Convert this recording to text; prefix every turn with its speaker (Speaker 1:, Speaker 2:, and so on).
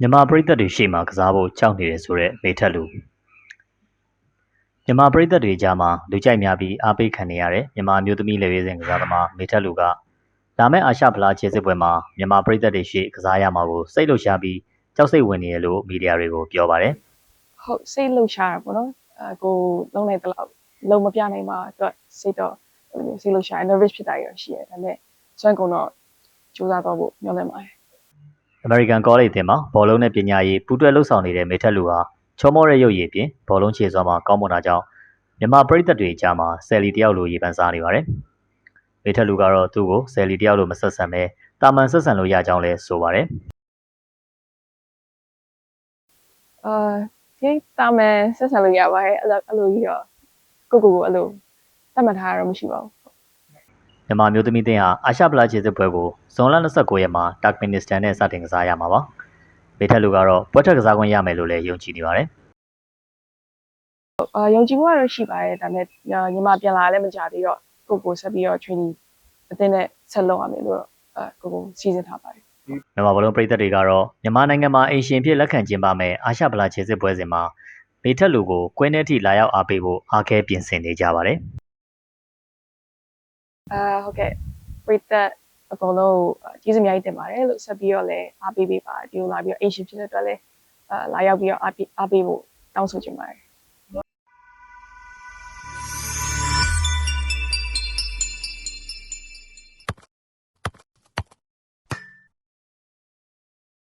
Speaker 1: မြန်မာပရိသတ်တွေရှေ့မှာကစားဖို့ကြောက်နေတယ်ဆိုတော့မေထက်လူမြန်မာပရိသတ်တွေကြားမှာလူကြိုက်များပြီးအားပေးခံနေရတဲ့မြန်မာအမျိုးသမီးလေရေးစဉ်ကစားသမားမေထက်လူကလာမယ့်အာရှဖလားခြေစစ်ပွဲမှာမြန်မာပရိသတ်တွေရှေ့ကစားရမှာကိုစိတ်လှုပ်ရှားပြီးကြောက်စိတ်ဝင်နေရလို့မီဒီယာတွေကိုပြောပါတယ်
Speaker 2: ဟုတ်စိတ်လှုပ်ရှားတာပေါ့နော်အကိုလုံးလိုက်တော့လုံမပြနိုင်ပါအတွက်စိတ်တော့ဘယ်လိုမျိုးစိတ်လှုပ်ရှား nervous ဖြစ်တာရရှိရတယ်ဒါပေမဲ့စွမ်းကုန်တော့စူးစမ်းတော့ဖို့မျှော်လင့်ပါတယ်
Speaker 1: American College အသင်းမှာဘောလုံးနဲ့ပညာရေးပူးတွဲလှုပ်ဆောင်နေတဲ့မေထက်လူဟာချောမောတဲ့ရုပ်ရည်အပြင်ဘောလုံးခြေစွမ်းမှာကောင်းမွန်တာကြောင့်မြန်မာပရိသတ်တွေကြားမှာဆယ်လီတယောက်လိုရေပန်းစားနေပါတယ်မေထက်လူကတော့သူ့ကိုဆယ်လီတယောက်လိုမဆက်ဆံပဲတာမန်ဆက်ဆံလို့ရကြောင်းလဲဆိုပါတယ်
Speaker 2: အာဒီတာမန်ဆက်ဆံလို့ရပါတယ်အဲ့လိုအဲ့လိုကြီးတော့ကိုကိုကိုအဲ့လိုတတ်မှတ်ထားတာတော့မရှိပါဘူး
Speaker 1: မြန်မာမျိုးသမီးတင်းဟာအာရှပလာခြေစစ်ပွဲကိုဇွန်လ29ရက်မှာတာကမင်နစ္စတန်နဲ့စတင်ကစားရမှာပါမေထက်လူကတော့ပွဲထက်ကစားခွင့်ရမယ်လို့လည်းယုံကြည်နေပါတယ်
Speaker 2: အာယုံကြည်မှုကတော့ရှိပါတယ်ဒါပေမဲ့ညီမပြန်လာလည်းမကြသေးတော့ကိုကိုဆက်ပြီးတော့ training အတင်းနဲ့ဆက်လုပ်ရမယ်လို့တော့အာကိုကိုစီစဉ်ထားပါတယ်
Speaker 1: မြန်မာဘလုံးပြည်သက်တွေကတော့မြန်မာနိုင်ငံမှာအင်ရှင်ဖြစ်လက်ခံကျင်းပမဲ့အာရှပလာခြေစစ်ပွဲစဉ်မှာမေထက်လူကိုကွင်းထဲထိလာရောက်အားပေးဖို့အားခဲပြင်ဆင်နေကြပါတယ်
Speaker 2: အာဟုတ်ကဲ့ပရိသတ်အကုန်လုံးကျေးဇူးအများကြီးတင်ပါတယ်လို့ဆက်ပြီးတော့လည်းအားပေးပေးပါဒီလိုလာပြီးတော့ Asian ဖြစ်တဲ့အတွက်လည်းအာလာရောက်ပြီးတော့အားပေးအားပေးဖို့တောင်းဆိုချင်ပါတယ်